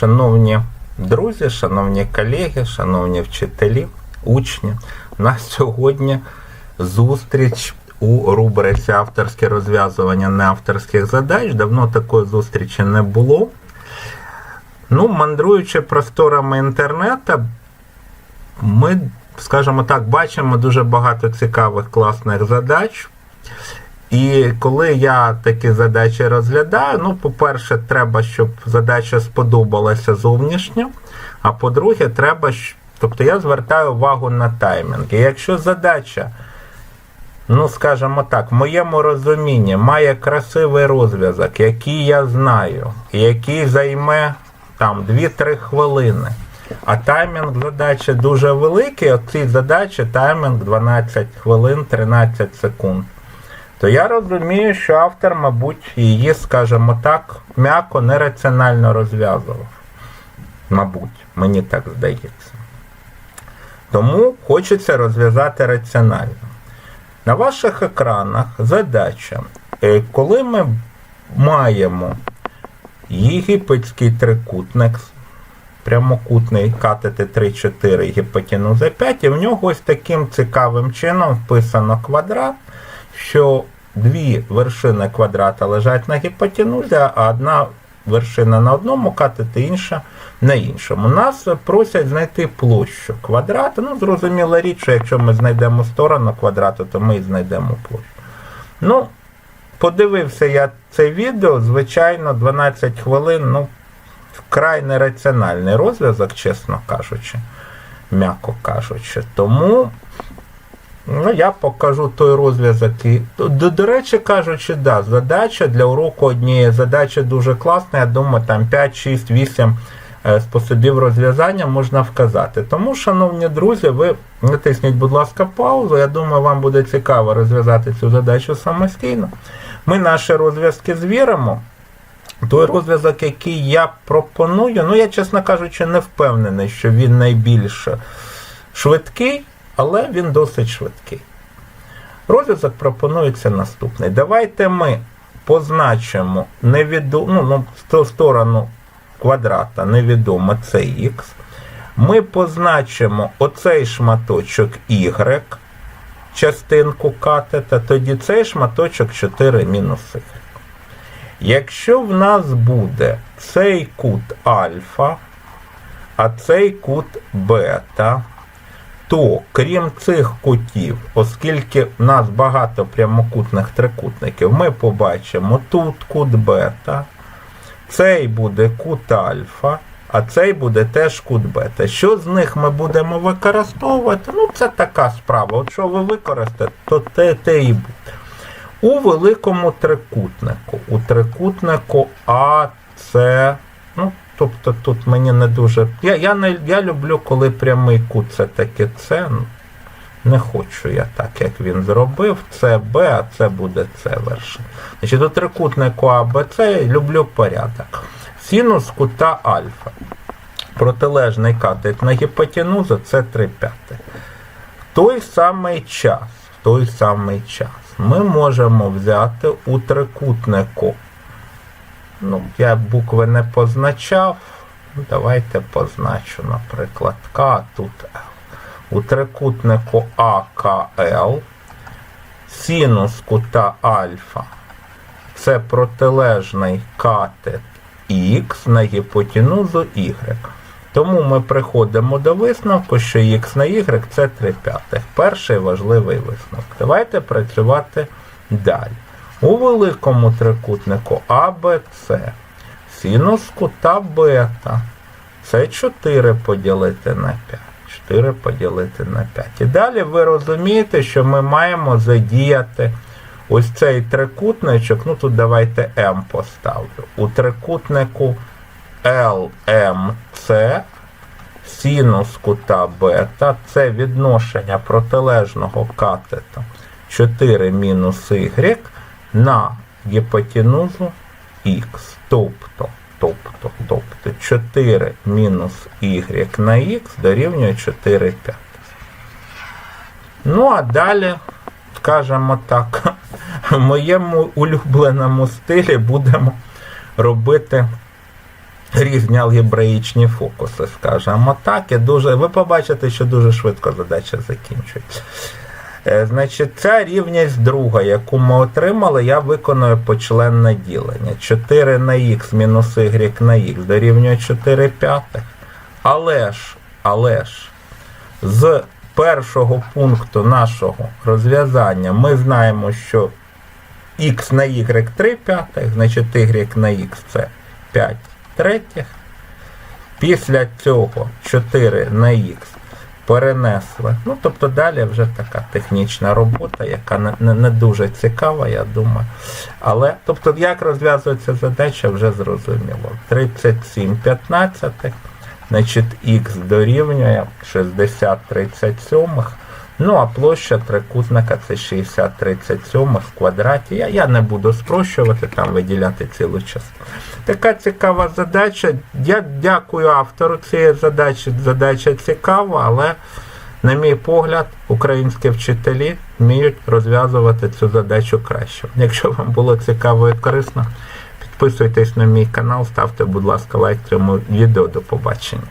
Шановні друзі, шановні колеги, шановні вчителі, учні, у нас сьогодні зустріч у рубриці авторське розв'язування неавторських задач. Давно такої зустрічі не було. Ну, мандруючи просторами інтернету, ми, скажімо так, бачимо дуже багато цікавих класних задач. І коли я такі задачі розглядаю, ну, по-перше, треба, щоб задача сподобалася зовнішньо, а по-друге, треба, тобто я звертаю увагу на таймінг. І якщо задача, ну, скажімо так, в моєму розумінні має красивий розв'язок, який я знаю, який займе там 2-3 хвилини. А таймінг задачі дуже великий, от цій задачі таймінг 12 хвилин 13 секунд то я розумію, що автор, мабуть, її, скажімо так, м'яко нераціонально розв'язував. Мабуть, мені так здається. Тому хочеться розв'язати раціонально. На ваших екранах задача, е, коли ми маємо єгипетський трикутник, прямокутний катети 3-4 гіпотенуза 5, і в нього ось таким цікавим чином вписано квадрат, що дві вершини квадрата лежать на гіпотенузі, а одна вершина на одному катети, інша на іншому. Нас просять знайти площу квадрата. Ну, зрозуміла річ, що якщо ми знайдемо сторону квадрату, то ми і знайдемо площу. Ну, подивився я це відео, звичайно, 12 хвилин, ну, вкрай нераціональний розв'язок, чесно кажучи, м'яко кажучи. Тому ну, я покажу той розв'язок. До, до речі, кажучи, да, задача для уроку однієї задачі дуже класна. Я думаю, там 5, 6, 8 е, способів розв'язання можна вказати. Тому, шановні друзі, ви натисніть, будь ласка, паузу. Я думаю, вам буде цікаво розв'язати цю задачу самостійно. Ми наші розв'язки звіримо. Той розв'язок, який я пропоную, ну я, чесно кажучи, не впевнений, що він найбільш швидкий, але він досить швидкий. Розв'язок пропонується наступний. Давайте ми позначимо невідому, ну, ну, сторону квадрата невідомо це х. Ми позначимо оцей шматочок y, частинку катета, тоді цей шматочок 4 мінус y. Якщо в нас буде цей кут альфа, а цей кут бета, то крім цих кутів, оскільки в нас багато прямокутних трикутників, ми побачимо тут кут бета, цей буде кут альфа, а цей буде теж кут бета. Що з них ми будемо використовувати? Ну, це така справа. От що ви використаєте, то те, те і буде. У великому трикутнику, у трикутнику А, С, ну, тобто тут мені не дуже. Я, я, не, я люблю, коли прямий кут це таке ну, Не хочу я так, як він зробив. Це Б, а це буде С вершина. Значить, у трикутнику А, Б, С я люблю порядок. Синус кута альфа. Протилежний катет на гіпотенузу це 3 п'ятих. В той самий час, в той самий час ми можемо взяти у трикутнику. Ну, я букви не позначав. Давайте позначу, наприклад, К, тут Л. У трикутнику АКЛ синус кута альфа це протилежний катет Х на гіпотенузу Y. Тому ми приходимо до висновку, що х на y це 3 п'ятих. Перший важливий висновок. Давайте працювати далі. У великому трикутнику АБЦ синус кута бета. Це 4 поділити на 5. 4 поділити на 5. І далі ви розумієте, що ми маємо задіяти ось цей трикутничок. Ну тут давайте М поставлю. У трикутнику LMC синус кута бета це відношення протилежного катета 4 мінус y на гіпотенузу х. Тобто, тобто, тобто 4 мінус y на х дорівнює 4 п'ятих. Ну, а далі, скажімо так, в моєму улюбленому стилі будемо робити різні алгебраїчні фокуси, скажімо так. І дуже, ви побачите, що дуже швидко задача закінчується. Е, Значить, ця рівність друга, яку ми отримали, я виконую почленне ділення. 4 на х мінус y на х дорівнює 4 п'ятих. Але ж, але ж, з першого пункту нашого розв'язання ми знаємо, що х на y 3 п'ятих, значить y на х це 5 третіх. Після цього 4 на х перенесли. Ну, тобто далі вже така технічна робота, яка не, не, не дуже цікава, я думаю. Але, тобто, як розв'язується задача, вже зрозуміло. 37 15, значить х дорівнює 60 37. Ну, а площа трикутника це 60 37 в квадраті. Я, я не буду спрощувати, там виділяти цілу частину. Така цікава задача. Я дякую автору цієї задачі. Задача цікава, але, на мій погляд, українські вчителі вміють розв'язувати цю задачу краще. Якщо вам було цікаво і корисно, підписуйтесь на мій канал, ставте, будь ласка, лайк цьому відео. До побачення.